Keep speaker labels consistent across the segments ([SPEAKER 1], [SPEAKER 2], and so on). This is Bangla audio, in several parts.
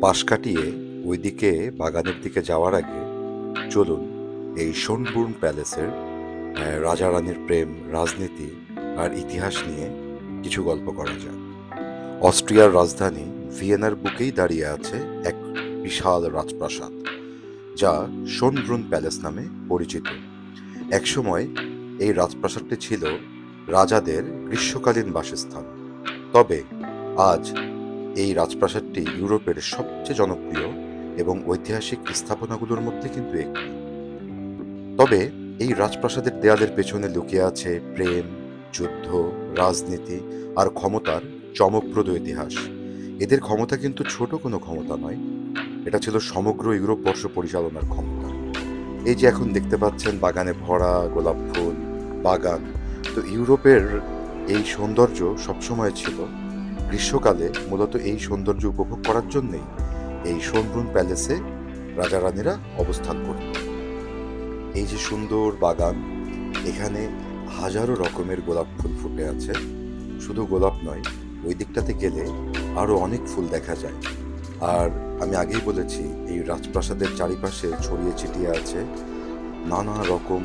[SPEAKER 1] পাশ কাটিয়ে ওইদিকে বাগানের দিকে যাওয়ার আগে চলুন এই সোনবুর্ন প্যালেসের রাজা রানীর প্রেম, রাজনীতি আর ইতিহাস নিয়ে কিছু গল্প করা যাক। অস্ট্রিয়ার রাজধানী ভিয়েনার বুকেই দাঁড়িয়ে আছে এক বিশাল রাজপ্রাসাদ, যা সোনব্রুন প্যালেস নামে পরিচিত। একসময় এই রাজপ্রাসাদটি ছিল রাজাদের গ্রীষ্মকালীন বাসস্থান। তবে আজ এই রাজপ্রাসাদটি ইউরোপের সবচেয়ে জনপ্রিয় এবং ঐতিহাসিক স্থাপনাগুলোর মধ্যে কিন্তু একটি। তবে এই রাজপ্রাসাদের দেয়ালের পেছনে লুকিয়ে আছে প্রেম, যুদ্ধ, রাজনীতি আর ক্ষমতার চমকপ্রদ ইতিহাস। এদের ক্ষমতা কিন্তু ছোট কোনো ক্ষমতা নয়। এটা ছিল সমগ্র ইউরোপ বর্ষ পরিচালনার ক্ষমতা। এই যে এখন দেখতে পাচ্ছেন বাগানে ভরা গোলাপ ফুল, বাগান, তো ইউরোপের এই সৌন্দর্য সবসময় ছিল। গ্রীষ্মকালে মূলত এই সৌন্দর্য উপভোগ করার জন্যই এই সোনব্রুন প্যালেসে রাজা রানীরা অবস্থান করত। এই যে সুন্দর বাগান, এখানে হাজারো রকমের গোলাপ ফুল ফুটে আছে। শুধু গোলাপ নয়, ওই দিকটাতে গেলে আরও অনেক ফুল দেখা যায়। আর আমি আগেই বলেছি, এই রাজপ্রাসাদের চারিপাশে ছড়িয়ে ছিটিয়ে আছে নানা রকম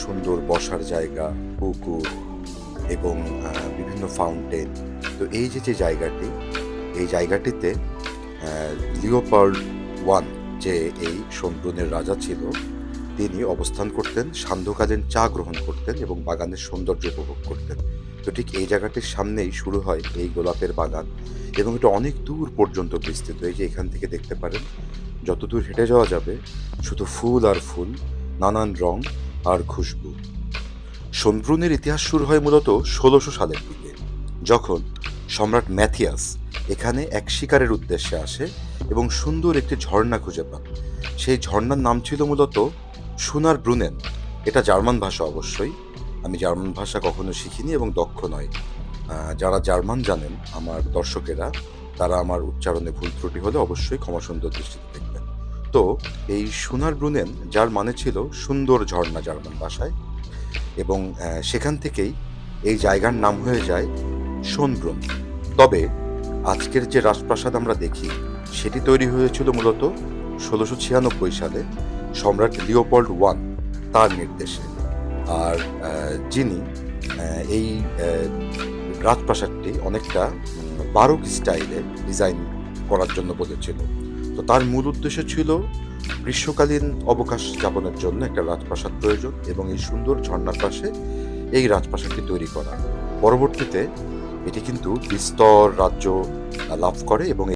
[SPEAKER 1] সুন্দর বসার জায়গা, পুকুর এবং বিভিন্ন ফাউন্টেন তো এই যে যে জায়গাটি, এই জায়গাটিতে লিওপার্ড ওয়ান যে এই সোনব্রুনের রাজা ছিল, তিনি অবস্থান করতেন সান্ধ্যকালীন চা গ্রহণ করতেন এবং বাগানের সৌন্দর্য উপভোগ করতেন। তো ঠিক এই জায়গাটির সামনেই শুরু হয় এই গোলাপের বাগান এবং এটা অনেক দূর পর্যন্ত বিস্তৃত। এই যে এখান থেকে দেখতে পারেন যত দূর হেঁটে যাওয়া যাবে, শুধু ফুল আর ফুল, নানান রং আর খুশবু। সোনব্রুনের ইতিহাস শুরু হয় মূলত ষোলোশো সালের দিকে, যখন সম্রাট ম্যাথিয়াস এখানে এক শিকারের উদ্দেশ্যে আসে এবং সুন্দর একটি ঝর্ণা খুঁজে পান। সেই ঝর্ণার নাম ছিল মূলত সোনার ব্রুনেন। এটা জার্মান ভাষা অবশ্যই। আমি জার্মান ভাষা কখনো শিখিনি এবং দক্ষ নয়। যারা জার্মান জানেন, আমার দর্শকেরা, তারা আমার উচ্চারণে ভুল ত্রুটি হলে অবশ্যই ক্ষমা সুন্দর দৃষ্টিতে দেখবেন। তো এই সোনার ব্রুনেন, যার মানে ছিল সুন্দর ঝর্ণা জার্মান ভাষায় এবং সেখান থেকেই এই জায়গার নাম হয়ে যায় সোনব্রুন তবে আজকের যে রাজপ্রাসাদ আমরা দেখি, সেটি তৈরি হয়েছিল মূলত ষোলোশো ছিয়ানব্বই সালে সম্রাট লিওপল্ড ওয়ান তার নির্দেশে। আর যিনি এই রাজপ্রাসাদটি অনেকটা বারোক স্টাইলে ডিজাইন করার জন্য বলেছিল। তো তার মূল উদ্দেশ্য ছিল গ্রীষ্মকালীন অবকাশ যাপনের জন্য একটা রাজপ্রাসাদ প্রয়োজন এবং এই সুন্দর ঝর্ণার পাশে এই রাজপ্রাসাদটি তৈরি করা। পরবর্তীতে এটি কিন্তু বিস্তর রাজ্য লাভ করে এবং